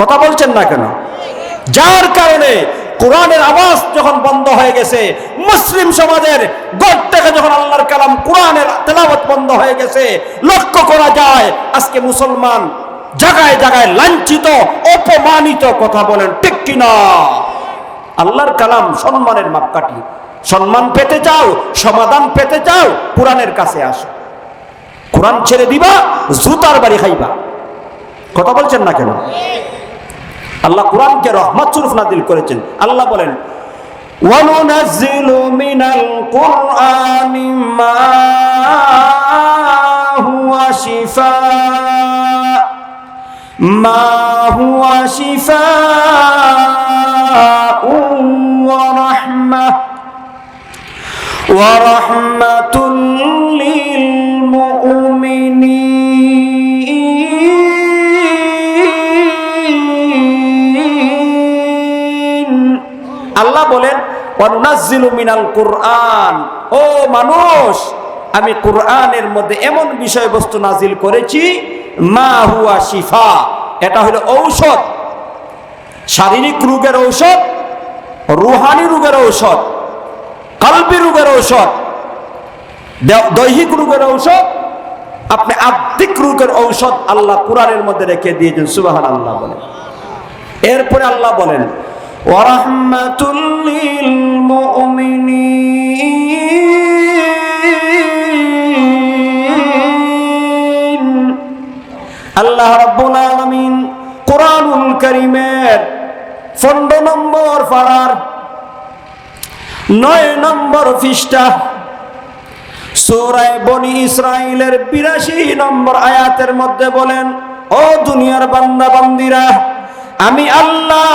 কথা বলছেন না কেন? যার কারণে কোরআনের আওয়াজ যখন বন্ধ হয়ে গেছে, মুসলিম সমাজের গড় থেকে যখন আল্লাহর কালাম কোরআনের তেলাওয়াত বন্ধ হয়ে গেছে, লক্ষ্য করা যায়, আজকে মুসলমান জায়গায় জায়গায় লাঞ্ছিত, অপমানিত কথা বলেন, ঠিক কিনা? আল্লাহর কালাম সম্মানের মাপকাঠি। সম্মান পেতে চাও, সমাধান পেতে চাও, কোরআনের কাছে আসো। কোরআন ছেড়ে দিবা, জুতার বাড়ি খাইবা। কথা বলছেন না কেন? আল্লাহ কোরআনকে রহমত স্বরূপ নাজিল করেছেন আল্লাহ বলেন وننزل من القرآن ما هو شفاء ما هو شفاء ورحمة ورحمة للمؤمنين আল্লাহ বলেন কুরআন। ও মানুষ, আমি কোরআনের মধ্যে এমন বিষয়বস্তু নাজিল করেছি, মা হুয়া শিফা। এটা হলো ঔষধ। শারীরিক রোগের ঔষধ, রুহানি রোগের ঔষধ, কালবি রোগের ঔষধ দৈহিক রোগের ঔষধ, আপনি আত্মিক রোগের ঔষধ আল্লাহ কোরআনের মধ্যে রেখে দিয়েছেন সুবাহান আল্লাহ বলেন। এরপরে আল্লাহ বলেন ওয়ারাহমাতুল্লিল মুমিনিন আল্লাহ রাব্বুল আলামিন কোরআনুল কারীমের 15 নম্বর পারার নয় নম্বর পৃষ্ঠা, সূরায়ে বনি 82 নম্বর আয়াতের মধ্যে বলেন, ও দুনিয়ার বান্দা বান্দিরা আমি আল্লাহ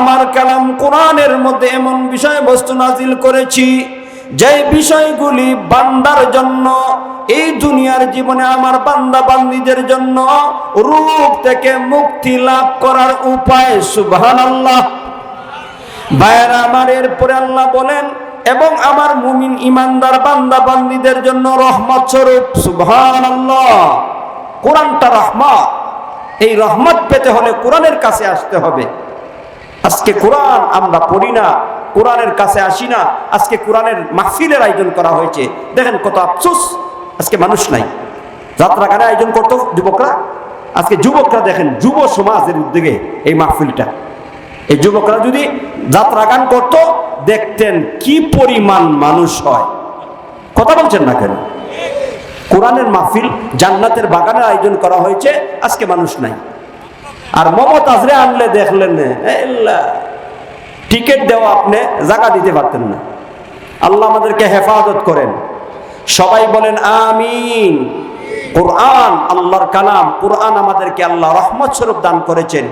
আমার কালাম কোরআনের মধ্যে এমন বিষয়বস্তু নাজিল করেছি, যে বিষয়গুলি বান্দার জন্য, এই দুনিয়ার জীবনে আমার বান্দা বান্দিদের জন্য রূপ থেকে মুক্তি লাভ করার উপায় সুবহান আল্লাহ ভাইয়েরা, আমার এরপরে আল্লাহ বলেন, এবং আমার মুমিন ইমানদার বান্দা বান্দিদের জন্য রহমত স্বরূপ সুবহান আল্লাহ কোরআনটা রহমত। এই রহমত পেতে হলে কোরআনের কাছে আসতে হবে। আজকে কোরআন আমরা পড়ি না, কোরআনের কাছে আসি না, আজকে কোরআনের মাহফিলের আয়োজন করা হয়েছে। দেখেন কত আফসোস, আজকে মানুষ নাই। যাত্রা গানে আয়োজন করতো যুবকরা, আজকে যুবকরা দেখেন যুব সমাজের উদ্যোগে এই মাহফিলটা। এই যুবকরা যদি যাত্রা গান করতো, দেখতেন কি পরিমাণ মানুষ হয়। কথা বলছেন না কেন? কোরআনের মাহফিল জান্নাতের বাগানের আয়োজন করা হয়েছে, আজকে মানুষ নাই। আর মমতাজরে আনলে দেখলেন টিকিট দেওয়া আপনি জায়গা দিতে পারতেন না। আল্লাহ আমাদেরকে হেফাজত করেন। সবাই বলেন, আমিন। কোরআন, আল্লাহর কালাম, কোরআন আমাদেরকে আল্লাহ রহমত স্বরূপ দান করেছেন।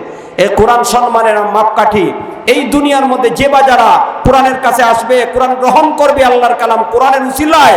এই কোরআন সম্মানের মাপকাঠি, এই দুনিয়ার মধ্যে যে বা যারা কোরআনের কাছে আসবে, কোরআন গ্রহণ করবে আল্লাহর কালাম, কোরআনের উসিলায়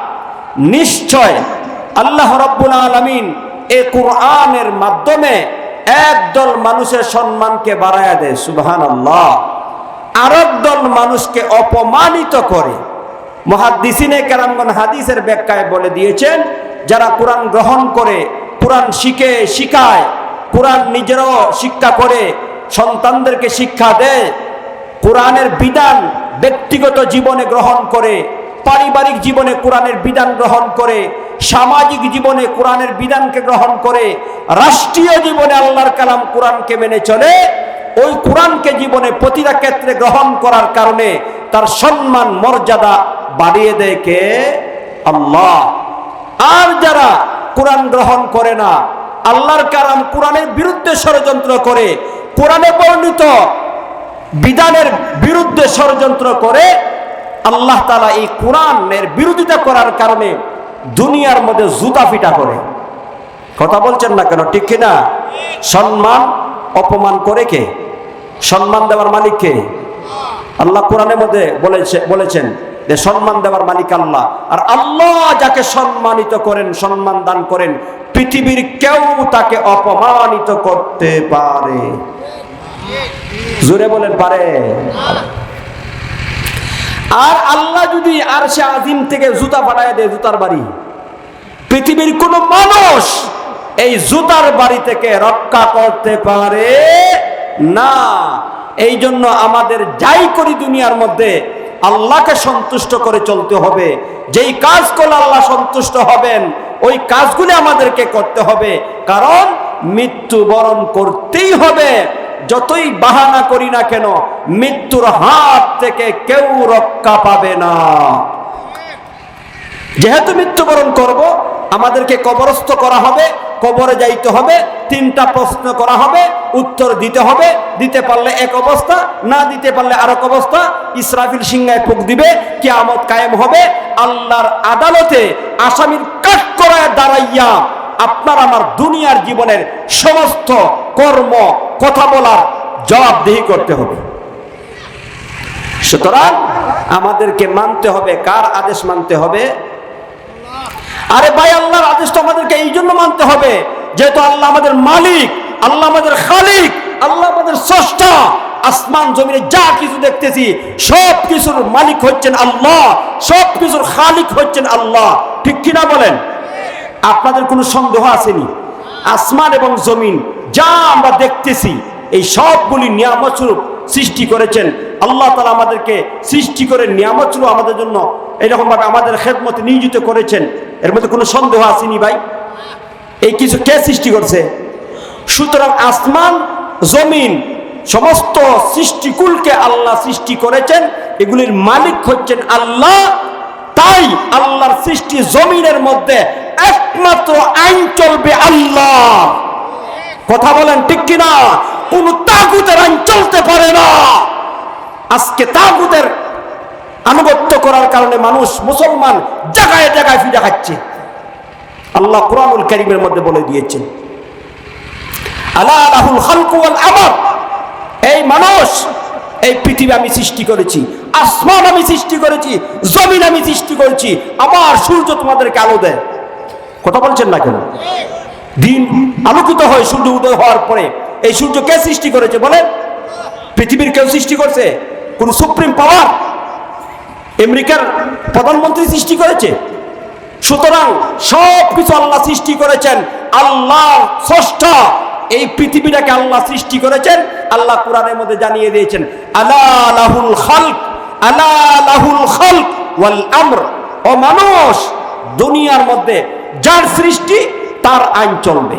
নিশ্চয় আল্লাহ রাব্বুল আলামিন এই কোরআনের মাধ্যমে একদল মানুষের সম্মানকে বাড়ায়া দেয়, সুবহানাল্লাহ। আরেক দল মানুষকে অপমানিত করে। মহাদিসিনে কেরামগন হাদিসের ব্যাখ্যায় বলে দিয়েছেন, যারা কোরআন গ্রহণ করে, কোরআন শিখে, শিখায়, কোরআন নিজেরও শিক্ষা করে, সন্তানদেরকে শিক্ষা দেয়, কোরআনের বিধান ব্যক্তিগত জীবনে গ্রহণ করে পারিবারিক জীবনে কোরআনের বিধান গ্রহণ করে, সামাজিক জীবনে কোরআনের বিধানকে গ্রহণ করে, রাষ্ট্রীয় জীবনে আল্লাহর কালাম কোরআনকে মেনে চলে, ওই কোরআনকে জীবনে প্রতিটা ক্ষেত্রে গ্রহণ করার কারণে তার সম্মান, মর্যাদা বাড়িয়ে দেয় কে? আল্লাহ। আর যারা কোরআন গ্রহণ করে না, আল্লাহর কালাম কোরআনের বিরুদ্ধে ষড়যন্ত্র করে, কোরআনে বর্ণিত বিধানের বিরুদ্ধে ষড়যন্ত্র করে আল্লাহ তালা এই কোরআনের বিরোধিতা করার কারণে দুনিয়ার মধ্যে জুতা ফিটা করে। কথা বলছেন না কেন? ঠিক কিনা? সম্মান, অপমান করে কে? সম্মান দেওয়ার মালিক কে? আল্লাহ কোরআনের মধ্যে বলেছে, বলেছেন যে সম্মান দেওয়ার মালিক আল্লাহ। আর আল্লাহ যাকে সম্মানিত করেন, সম্মান দান করেন, পৃথিবীর কেউ তাকে অপমানিত করতে পারে। জোরে বলেন, পারে? আর আল্লাহ যদি আর সে আজিম থেকে জুতা পাঠায় দেয় জুতার বাড়ি, পৃথিবীর কোন মানুষ এই জুতার বাড়ি থেকে রক্ষা করতে পারে না। এই জন্য আমাদের যাই করি দুনিয়ার মধ্যে, আল্লাহকে সন্তুষ্ট করে চলতে হবে। যেই কাজ করলে আল্লাহ সন্তুষ্ট হবেন, ওই কাজগুলি আমাদেরকে করতে হবে। কারণ মৃত্যুবরণ করতেই হবে। যতই বাহানা করি না কেন, মৃত্যুর হাত থেকে কেউ রক্ষা পাবে না। যেহেতু মৃত্যুবরণ করব, আমাদেরকে কবরস্থ করা হবে, কবরে যাইতে হবে, তিনটা প্রশ্ন করা হবে, উত্তর দিতে হবে, দিতে পারলে এক অবস্থা, না দিতে পারলে আরেক অবস্থা। ইসরাফিল সিংহায় ফুক দিবে, কিয়ামত কায়েম হবে, আল্লাহর আদালতে আসামির কাঠ করায় দাঁড়াইয়া আপনার আমার দুনিয়ার জীবনের সমস্ত কর্ম, কথা বলার জবাবদিহি করতে হবে। সুতরাং আমাদেরকে মানতে হবে, কার আদেশ মানতে হবে? আরে ভাই, আল্লাহর আদেশ তো আমাদেরকে এই জন্য মানতে হবে, যেহেতু আল্লাহ আমাদের মালিক, আল্লাহ আমাদের খালিক, আল্লাহ আমাদের স্রষ্টা। আসমান, জমিনে যা কিছু দেখতেছি, সব কিছুর মালিক হচ্ছেন আল্লাহ, সব কিছুর খালিক হচ্ছেন আল্লাহ। ঠিক কিনা বলেন? আপনাদের কোনো সন্দেহ আসেনি? আসমান এবং জমিন যা আমরা দেখতেছি, এই সবগুলি নিয়ামত স্বরূপ সৃষ্টি করেছেন। আল্লাহ তালা আমাদেরকে সৃষ্টি করে নিয়ামত স্বরূপ আমাদের জন্য এরকমভাবে আমাদের খেদমতে নিয়োজিত করেছেন। এর মধ্যে কোনো সন্দেহ আসেনি ভাই? এই কিছু কে সৃষ্টি করছে? সুতরাং আসমান, জমিন, সমস্ত সৃষ্টিকুলকে আল্লাহ সৃষ্টি করেছেন। এগুলির মালিক হচ্ছেন আল্লাহ। তাই আল্লাহর সৃষ্টি জমিনের মধ্যে একমাত্র আইন চলবে আল্লাহ। কথা বলেন ঠিক কিনা? কোন তাগুতের আইন চলতে পারে না। আজকে তাগুতের আনুগত্য করার কারণে মানুষ মুসলমান জায়গায় জায়গায় ফিরে খাচ্ছে। আল্লাহ কোরআনুল করিমের মধ্যে বলে দিয়েছেন আল্লাহ রাহুল খালকুয়াল আমার। এই মানুষ, এই পৃথিবী আমি সৃষ্টি করেছি, আসমান আমি সৃষ্টি করেছি, জমিন আমি সৃষ্টি করেছি আমার সূর্য তোমাদেরকে আলো দেয়। কথা বলছেন না কেন? দিন আলোকিত হয়, সূর্য উদয় হওয়ার পরে। এই সূর্য কে সৃষ্টি করেছে বলেন পৃথিবীর কেউ সৃষ্টি করছে? কোন সুপ্রিম পাওয়ার? আমেরিকার প্রধানমন্ত্রী সৃষ্টি করেছে? সুতরাং সব কিছু আল্লাহ সৃষ্টি করেছেন। আল্লাহ স্রষ্টা এই পৃথিবীটাকে আল্লাহ সৃষ্টি করেছেন। আল্লাহ কোরআনের মধ্যে জানিয়ে দিয়েছেন, আলা লাহুল খালক, আলা লাহুল খালক ওয়াল আমর। ও মানুষ, দুনিয়ার মধ্যে যার সৃষ্টি তার আইন চলবে।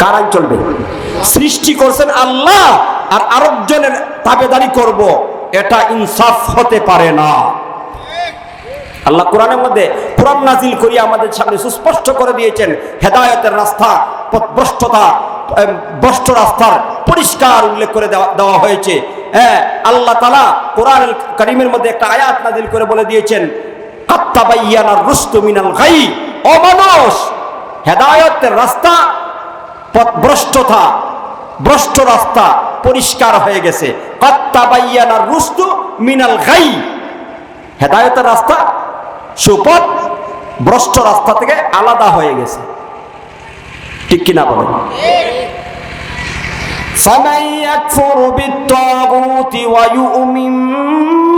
কার আইন চলবে? সৃষ্টি করছেন আল্লাহ আর আরেকজনের তাবেদারি করব এটা ইনসাফ হতে পারে না। আল্লাহ কোরআনের মধ্যে কোরআন নাজিল করি আমাদের সামনে সুস্পষ্ট করে দিয়েছেন হেদায়তের রাস্তা পথভ্রষ্টতা এম, ভ্রষ্ট রাস্তার পরিষ্কার উল্লেখ করে দেওয়া দেওয়া হয়েছে। হ্যাঁ আল্লাহ তালা কোরআন করিমের মধ্যে একটা আয়াত নাজিল করে বলে দিয়েছেন গাই। অমানুষ, হেদায়তের রাস্তা, পথভ্রষ্টতা, ভ্রষ্ট রাস্তা পরিষ্কার হয়ে গেছে। আত্মাবাইয়ানার রুস্তু মিনাল গাই। হেদায়তের রাস্তা, সুপথ, ভ্রষ্ট রাস্তা থেকে আলাদা হয়ে গেছে। ঠিক কিনা বলেন? فمن يكفر بالطاغوت ويؤمن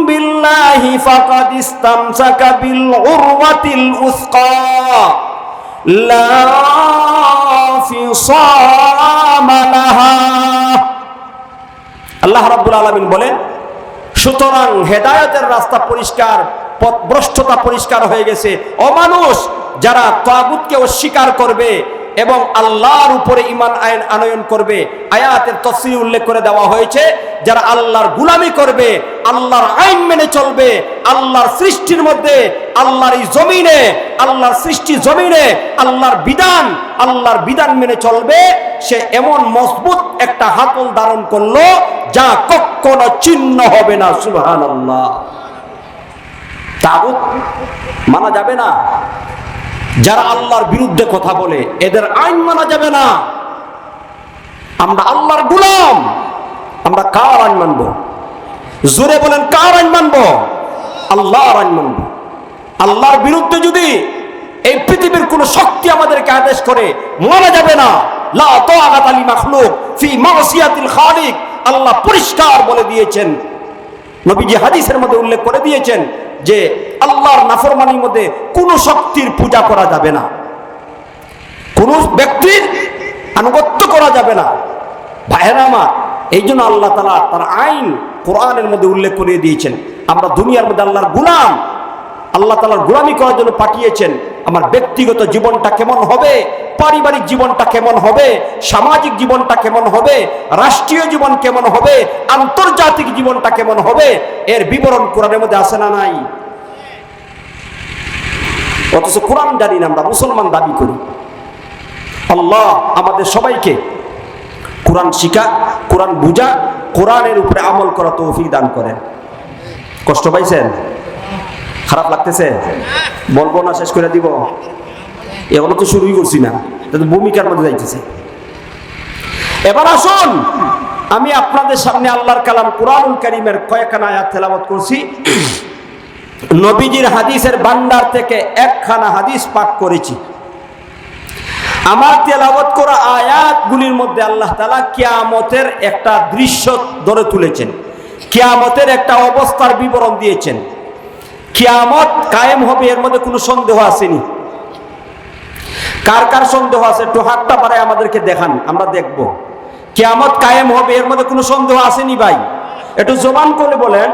بالله فقد استمسك بالعروة الوثقى لا انفصام لها আল্লাহ রাব্বুল আলামিন বলেন সুতরাং হেদায়তের রাস্তা পরিষ্কার পথভ্রষ্টতা পরিষ্কার হয়ে গেছে অমানুষ যারা তাগুতকে অস্বীকার করবে এবং আল্লাহর উপরে ইমান আইন আনয়ন করবে। আয়াতের তসরি উল্লেখ করে দেওয়া হয়েছে, যারা আল্লাহর গুলামি করবে, আল্লাহর আইন মেনে চলবে, আল্লাহর সৃষ্টির মধ্যে, আল্লাহর জমিনে, আল্লাহর সৃষ্টি জমিনে, আল্লাহর বিধান আল্লাহর বিধান মেনে চলবে, সে এমন মজবুত একটা হাতল ধারণ করল, যা কখনো চিহ্ন হবে না সুবহান আল্লাহ তাগুত মানা যাবে না। যারা আল্লাহর বিরুদ্ধে কথা বলে, এদের আইন মানা যাবে না। আমরা আল্লাহর গুলাম। আমরা কার আইন মানব? জোরে বলেন, কার আইন মানব? আল্লাহর আইন মানব। আল্লাহর বিরুদ্ধে যদি এই পৃথিবীর কোন শক্তি আমাদেরকে আদেশ করে, মানা যাবে না। আল্লাহ পরিষ্কার বলে দিয়েছেন। নবীজি হাদিসের মধ্যে উল্লেখ করে দিয়েছেন যে আল্লাহর নাফরমানির মধ্যে কোন শক্তির পূজা করা যাবে না। কোন ব্যক্তির আনুগত্য করা যাবে না। ভাইয়েরা আমার এই জন্য আল্লাহ তালা তার আইন কোরআনের মধ্যে উল্লেখ করিয়ে দিয়েছেন। আমরা দুনিয়ার মধ্যে আল্লাহর গুলাম, আল্লাহ তালার গুলামি করার জন্য পাঠিয়েছেন। আমার ব্যক্তিগত জীবনটা কেমন হবে? পারিবারিক জীবনটা কেমন হবে? সামাজিক জীবনটা কেমন হবে? রাষ্ট্রীয় জীবন কেমন হবে? আন্তর্জাতিক জীবনটা কেমন হবে? এর বিবরণ কোরআনের মধ্যে আসে না নাই? অথচ কোরআন জানি না, আমরা মুসলমান দাবি করি। আল্লাহ আমাদের সবাইকে কোরআন শিখা, কোরআন বুঝা, কোরআনের উপরে আমল করা তৌফিক দান করেন। কষ্ট পাইছেন? খারাপ লাগতেছে? বলব না, শেষ করে দিব। এগুলো তো শুরুই করছি না। এটা তো ভূমিকার মধ্যে যাইতেছে। এবার আসুন, আমি আপনাদের সামনে আল্লাহর কালাম কোরআনুল করিমের কয়েকখানা আয়াত তেলাবত করছি। নবীজির হাদিসের বান্ডার থেকে একখানা হাদিস পাক করেছি। আমার তেলাবত করা আয়াতগুলির মধ্যে আল্লাহ তালা কিয়ামতের একটা দৃশ্য ধরে তুলেছেন। কিয়ামতের একটা অবস্থার বিবরণ দিয়েছেন। কিয়ামত কায়েম হবে, এর মধ্যে কোনো সন্দেহ আসেনি। কার কার সন্দেহ আছে? একটু হাতটা পারে আমাদেরকে দেখান, আমরা দেখব। কিয়ামত কায়েম হবে, এর মধ্যে কোনো সন্দেহ আসেনি ভাই। একটু জবান করে বলেন।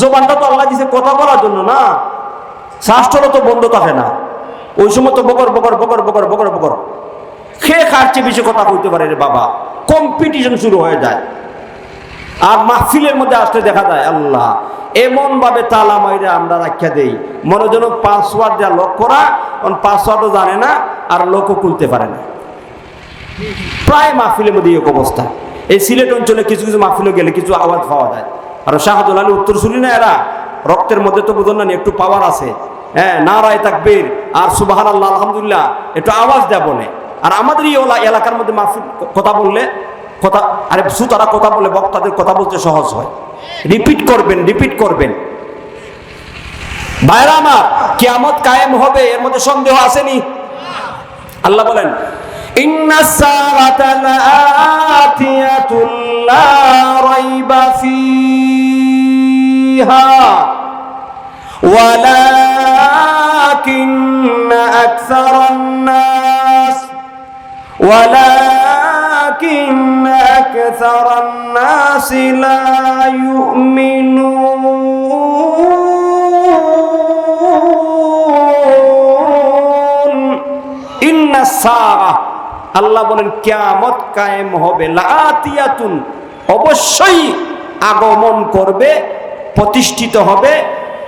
জবানটা তো আল্লাহ দিছে কথা বলার জন্য না। শ্বাসটারও তো বন্ধ থাকে না। ওই সময় তো বকর বকর বকর বকর বকর বকর। খেয়ে খার চেয়ে বেশি কথা বলতে পারে রে বাবা। কম্পিটিশন শুরু হয়ে যায়। আর মাহফিলের মধ্যে আসতে দেখা যায়, আল্লাহ এমন ভাবে তালা মাইরে আমরা রাখিয়া দেই। মনে যেন পাসওয়ার্ড দেওয়া লক করা, কারণ পাসওয়ার্ডও জানে না। আর লোকও খুলতে পারে না। প্রায় মাহফিলের মধ্যে এক অবস্থা। এই সিলেট অঞ্চলে কিছু কিছু মাহফিলে গেলে কিছু আওয়াজ পাওয়া যায়। আর শাহদুল আলী উত্তর শুনি না এরা? রক্তের মধ্যে তো বোঝন না একটু পাওয়ার আছে। হ্যাঁ না নারায় তাকবীর। আর সুবাহান আল্লাহ আলহামদুলিল্লাহ, একটু আওয়াজ দেয় বলে। আর আমাদের এই এলাকার মধ্যে মাহফিল কথা বললে, কথা আরে সুতারা কথা বলে, বক্তাদের কথা বলতে সহজ হয়। রিপিট করবেন রিপিট করবেন। ভাইরা আমার, কিয়ামত কায়েম হবে, এর মধ্যে সন্দেহ আসেনি। আল্লাহ বলেন ইন্না সাআতা লাআতিয়াতুল লা রাইবা ফিহা ولكن أكثر الناس ولكن أكثر الناس لا يؤمنون আল্লাহ বলেন কিয়ামত কায়েম হবে লাআতিয়াতুন অবশ্যই আগমন করবে প্রতিষ্ঠিত হবে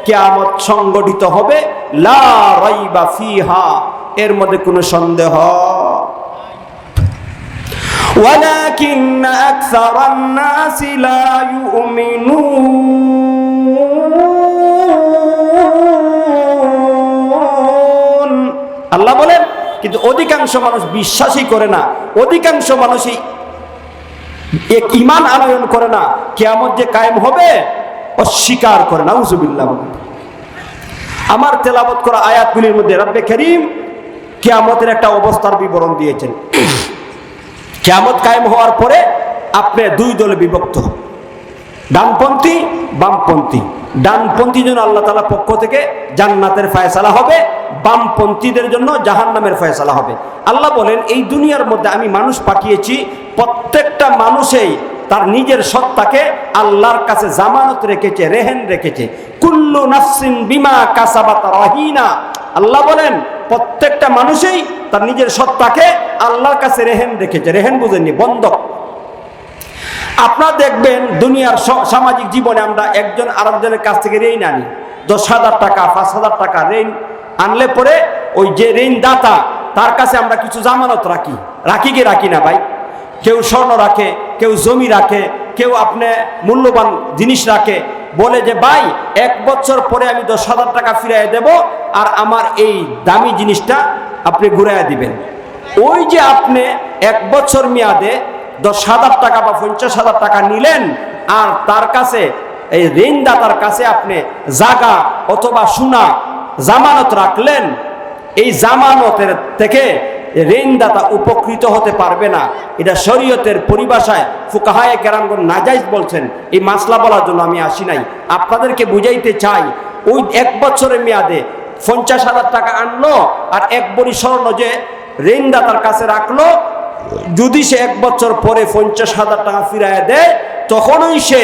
কিয়ামত সংগঠিত হবে লা রাইবা ফিহা এর মধ্যে কোনো সন্দেহ ولكن أكثر الناس لا يؤمنون আল্লাহ বলেন কিন্তু অধিকাংশ মানুষ বিশ্বাসই করে না। অধিকাংশ মানুষই এক ইমান আনয়ন করে না কেমন যে কায়েম হবে, অস্বীকার করে না। উজুবিল্লাহ আমার তেলাবত করা আয়াতগুলির মধ্যে রব্বে করিম কেয়ামতের একটা অবস্থার বিবরণ দিয়েছেন। কেয়ামত কায়েম হওয়ার পরে আপনি দুই দলে বিভক্ত। ডানপন্থী, বামপন্থী। ডানপন্থী জন্য আল্লাহ তালা পক্ষ থেকে জান্নাতের ফায়সালা হবে বামপন্থীদের জন্য জাহান্নামের ফয়সালা হবে। আল্লাহ বলেন, এই দুনিয়ার মধ্যে আমি মানুষ পাঠিয়েছি, প্রত্যেকটা মানুষেই তার নিজের সত্তাকে আল্লাহর কাছে জামানত রেখেছে, রেহেন রেখেছে। কুল্লু নাফসিন বিমা কাসাবাত রাহিনা। আল্লাহ বলেন, প্রত্যেকটা মানুষই তার নিজের সত্তাকে আল্লাহর কাছে রেহেন রেখেছে। রেহেন বুঝেননি বন্ধক আপনারা দেখবেন, দুনিয়ার সামাজিক জীবনে আমরা একজন আরেকজনের কাছ থেকে ঋণ আনি। দশ হাজার টাকা, পাঁচ হাজার টাকা ঋণ আনলে পরে ওই যে ঋণদাতা, তার কাছে আমরা কিছু জামানত রাখি। রাখি কি রাখি না ভাই? কেউ স্বর্ণ রাখে, কেউ জমি রাখে, কেউ আপনি মূল্যবান জিনিস রাখে, বলে যে, ভাই, এক বছর পরে আমি দশ হাজার টাকা ফিরিয়ে দেব আর আমার এই দামি জিনিসটা আপনি ঘুরাইয়া দিবেন। ওই যে আপনি এক বছর মেয়াদে দশ হাজার টাকা বা পঞ্চাশ হাজার টাকা নিলেন আর তার কাছে, এই ঋণদাতার কাছে আপনি জাগা অথবা সোনা জামানত রাখলেন, এই জামানতের থেকে ঋণদাতা উপকৃত হতে পারবে না। এটা শরীয়তের পরিভাষায় ফুকাহায় কেরামগণ নাজাইজ বলছেন। এই মাসলা বলার জন্য আমি আসি নাই। আপনাদেরকে বুঝাইতে চাই, ওই এক বছরের মেয়াদে পঞ্চাশ হাজার টাকা আনলো আর এক বড়ি স্বর্ণ যে ঋণদাতার কাছে রাখল, যদি সে এক বছর পরে পঞ্চাশ হাজার টাকা ফিরায় দেয়, তখনই সে